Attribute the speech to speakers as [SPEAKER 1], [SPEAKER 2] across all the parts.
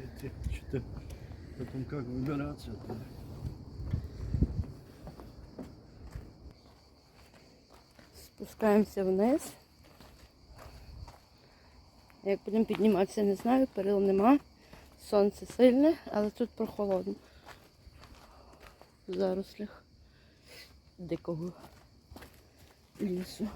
[SPEAKER 1] идти, что-то потом как выбираться оттуда.
[SPEAKER 2] Спускаємося вниз. Як будемо підніматися, не знаю, перил нема. Сонце сильне, але тут прохолодно. В зарослях дикого лісу.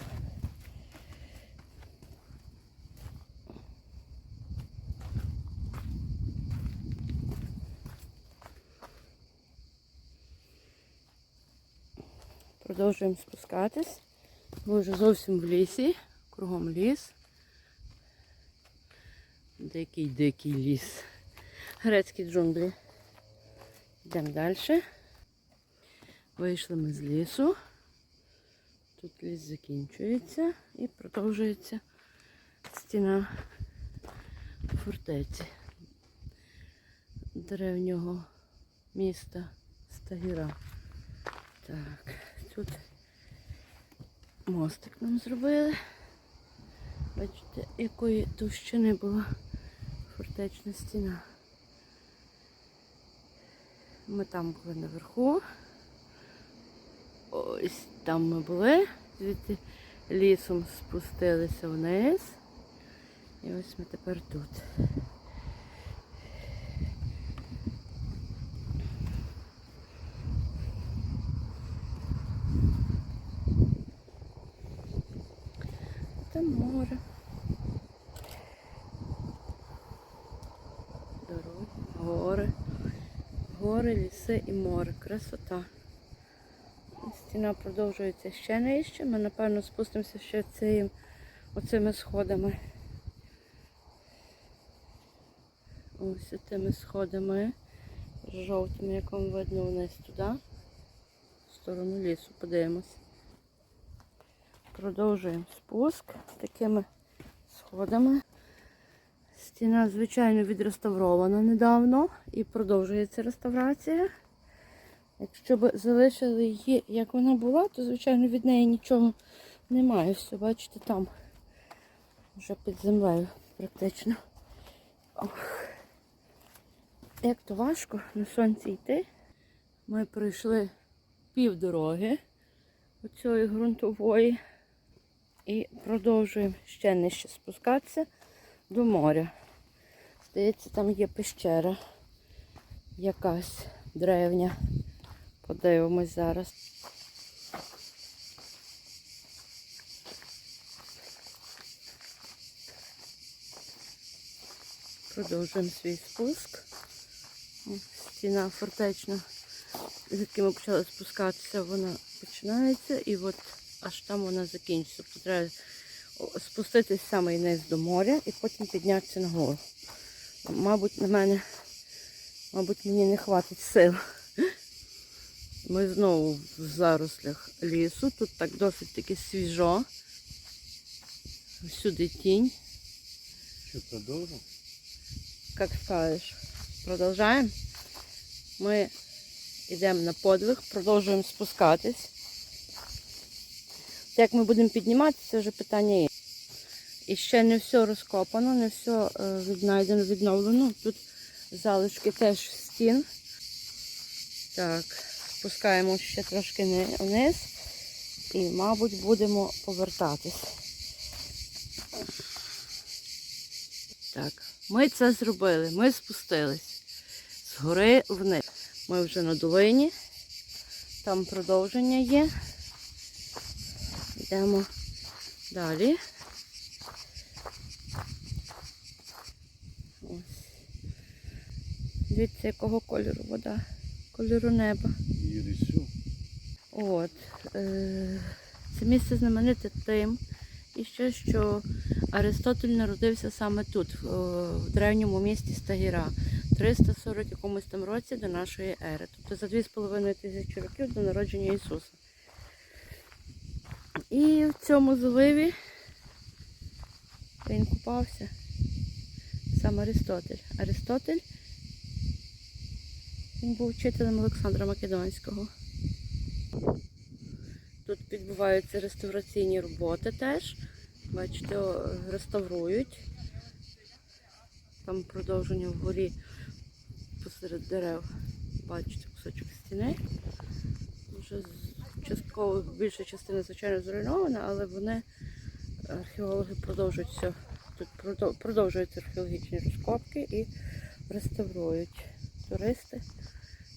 [SPEAKER 2] Продовжуємо спускатись. Ми вже зовсім в лісі, кругом ліс. Дикий дикий ліс. Грецькі джунглі. Йдемо далі. Вийшли ми з лісу. Тут ліс закінчується і продовжується стіна фортеці древнього міста Стагіра. Так, тут мостик нам зробили. Бачите, якої товщини була фортечна стіна. Ми там були наверху. Ось там ми були. Звідти лісом спустилися вниз. І ось ми тепер тут. Там море. Дороги, гори. Гори, ліси і море. Красота. Стіна продовжується ще нижче. Ми, напевно, спустимося ще цим, оцими сходами. Ось цими сходами. Жовтими, як вам видно вниз туди. В сторону лісу. Подивимось. Продовжуємо спуск такими сходами. Стіна, звичайно, відреставрована недавно і продовжується реставрація. Якщо б залишили її, як вона була, то, звичайно, від неї нічого немає. Все, бачите, там вже під землею практично. Ох. Як то важко на сонці йти. Ми пройшли півдороги оцієї ґрунтової і продовжуємо ще нижче спускатися до моря. Здається, там є пещера якась древня. Подивимось зараз. Продовжуємо свій спуск. Стіна фортечна, звідки ми почали спускатися, вона починається і от аж там вона закінчиться. Треба спуститись саме низ до моря і потім піднятися нагору. Мабуть, на мене, мабуть, мені не хватить сил. Ми знову в зарослях лісу. Тут так досить таки свіжо. Всюди тінь.
[SPEAKER 1] Что, продолжим?
[SPEAKER 2] Як скажеш, продовжаємо. Ми йдемо на подвиг, продовжуємо спускатись. Як ми будемо підніматися, це вже питання є. І ще не все розкопано, не все віднайдено, відновлено. Тут залишки теж стін. Так, спускаємо ще трошки вниз і, мабуть, будемо повертатись. Так, ми це зробили. Ми спустились з гори вниз. Ми вже на долині. Там продовження є. Йдемо далі. Дивіться, якого кольору вода. Кольору неба. От. Е, це місце знамените тим, і ще що Аристотель народився саме тут, в, древньому місті Стагіра, 340 якомусь там році до нашої ери. Тобто за 2,5 тисячі років до народження Ісуса. І в цьому заливі він купався сам Аристотель. Аристотель він був вчителем Олександра Македонського. Тут відбуваються реставраційні роботи теж. Бачите, реставрують. Там продовження вгорі серед дерев. Бачите, кусочок стіни. Вже частково більша частина, звичайно, зруйнована, але вони, археологи продовжують все. Тут продовжуються археологічні розкопки і реставрують. Туристи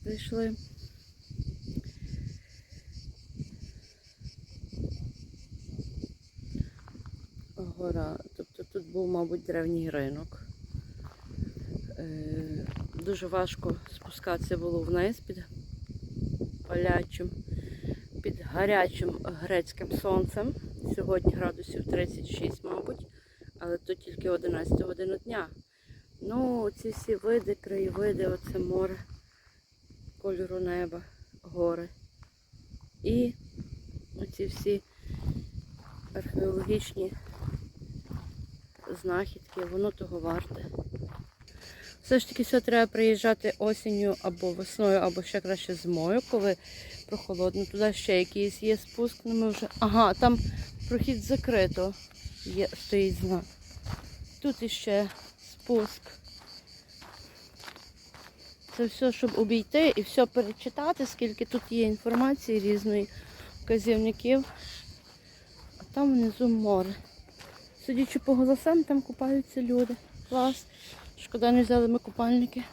[SPEAKER 2] зайшли. Гора. Тобто тут був, мабуть, древній ринок. Е, Дуже важко спускатися було вниз під палячим, під гарячим грецьким сонцем. Сьогодні градусів 36, мабуть, але тут тільки 11 година дня. Ну, ці всі види, краєвиди, оце море, кольору неба, гори. І оці всі археологічні знахідки, воно того варте. Все ж таки сюди треба приїжджати осінню або весною, або ще краще зимою, коли прохолодно. Туди ще якийсь є спуск, але ми вже. Ага, там прохід закрито. Є, стоїть знак. Тут іще спуск. Це все, щоб обійти і все перечитати, скільки тут є інформації різної вказівників. А там внизу море. Судячи по голосам, там купаються люди. Клас. Шкода, не взяли ми купальники.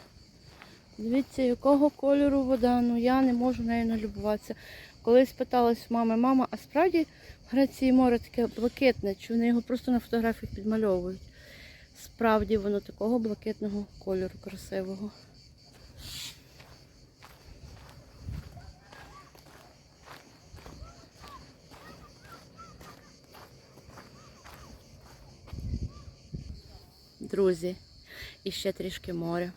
[SPEAKER 2] Дивіться, якого кольору вода, ну я не можу нею налюбуватися. Колись питалась в мами, мама, а справді в Греції море таке блакитне, чи вони його просто на фотографіях підмальовують? Справді воно такого блакитного кольору красивого. Друзі, і ще трішки моря.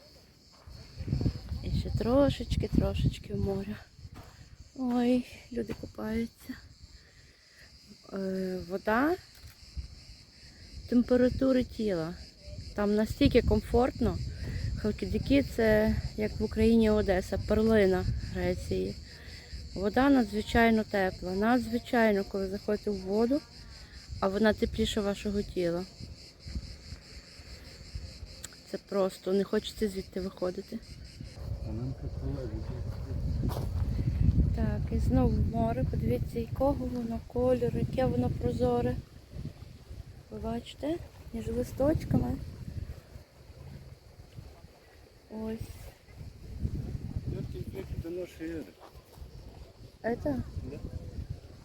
[SPEAKER 2] І ще трошечки, трошечки моря. Ой, люди купаються. Е, вода температури тіла. Там настільки комфортно. Халкідики це як в Україні Одеса, перлина Греції. Вода надзвичайно тепла. Надзвичайно, коли заходите в воду, а вона тепліша вашого тіла. Це просто не хочеться звідти виходити. Так, і знову море. Подивіться, якого воно кольору, яке воно прозоре. Ви бачите? Між листочками. Ось.
[SPEAKER 1] Пятый век до нашей эры.
[SPEAKER 2] Это?
[SPEAKER 1] Да.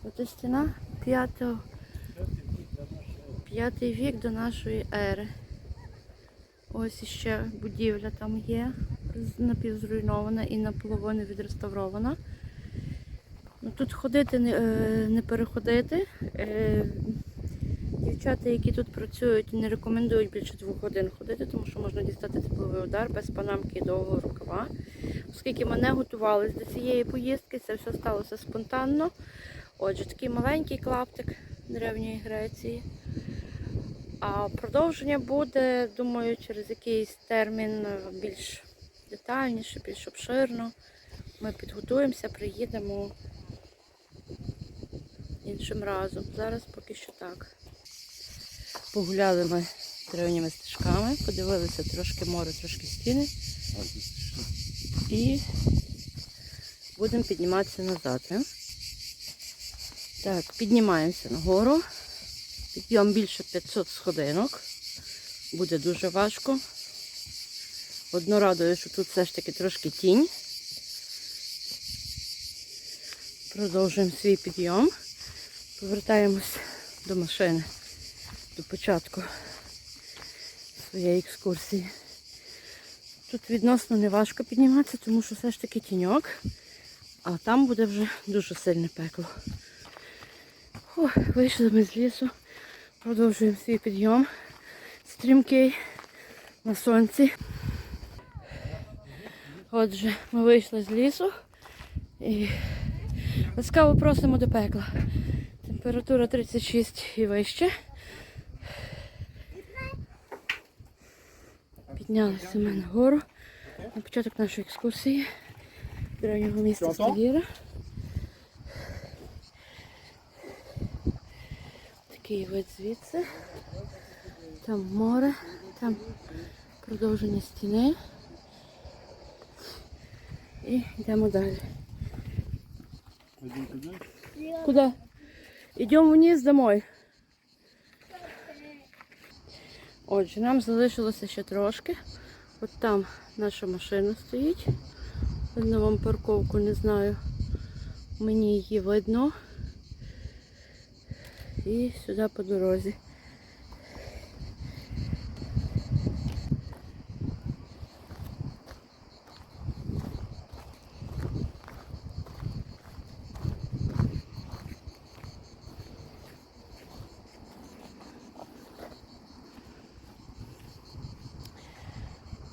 [SPEAKER 2] Ото стіна п'ятого,
[SPEAKER 1] Пятый век до нашей эры.
[SPEAKER 2] п'ятий вік до нашої ери. Ось іще будівля там є, з- напівзруйнована і наполовину відреставрована. Ну, тут ходити не, е, не переходити. Дівчата, які тут працюють, не рекомендують більше двох годин ходити, тому що можна дістати тепловий удар без панамки і довгого рукава. Оскільки ми не готувалися до цієї поїздки, це все сталося спонтанно. Отже, такий маленький клаптик древньої Греції. А продовження буде, думаю, через якийсь термін більш детальніше, більш обширно. Ми підготуємося, приїдемо іншим разом. Зараз поки що так. Погуляли ми древніми стежками, подивилися трошки море, трошки стіни і будемо підніматися назад. е? Так, піднімаємося нагору. Підйом більше 500 сходинок. Буде дуже важко. Одно радує, що тут все ж таки трошки тінь. Продовжуємо свій підйом. Повертаємось до машини, до початку своєї екскурсії. Тут відносно не важко підніматися, тому що все ж таки тіньок, а там буде вже дуже сильне пекло. О, вийшли ми з лісу, продовжуємо свій підйом. Стрімкий на сонці. Отже, ми вийшли з лісу і ласкаво просимо до пекла. Температура 36 і вище. Піднялися ми нагору на початок нашої екскурсії древнього міста Ставіра. Такий вид звідси. Там море, там продовження стіни. І йдемо далі.
[SPEAKER 1] Туди?
[SPEAKER 2] Йдемо вниз домой. Отже, нам залишилося ще трошки. От там наша машина стоїть. Видно вам парковку, не знаю. Мені її видно. І сюди по дорозі.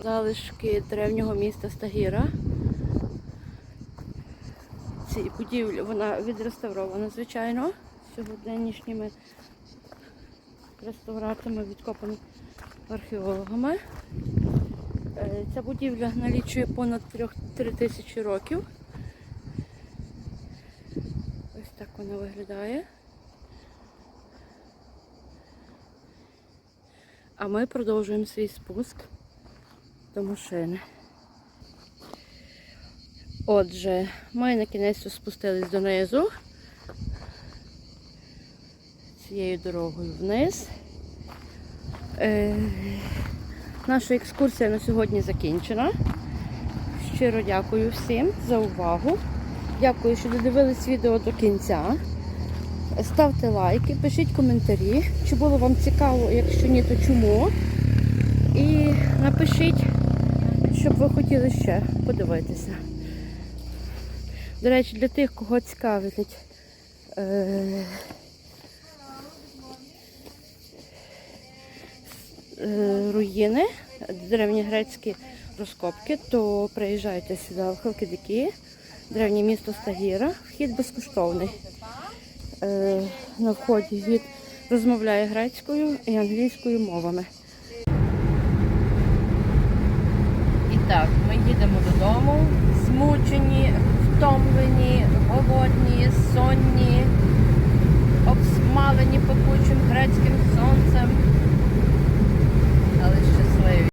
[SPEAKER 2] Залишки древнього міста Стагіра. Ці будівлі, вона відреставрована, звичайно, сьогоднішніми реставраторами, відкопами археологами. Е, Ця будівля налічує понад 3 тисячі років. Ось так вона виглядає. А ми продовжуємо свій спуск до машини. Отже, ми на кінець спустились донизу. Цією дорогою вниз. Е, наша екскурсія на сьогодні закінчена. Щиро дякую всім за увагу. Дякую, що додивились відео до кінця. Ставте лайки, пишіть коментарі, чи було вам цікаво, якщо ні, то чому. І напишіть, щоб ви хотіли ще подивитися. До речі, для тих, кого цікавлять е, е, руїни, древньогрецькі розкопки, то приїжджайте сюди в Халкидики, древнє місто Стагіра. Вхід безкоштовний. Е, на вході гід розмовляє грецькою і англійською мовами. І так, ми їдемо додому, змучені, втомлені, голодні, сонні, обсмалені пекучим грецьким сонцем.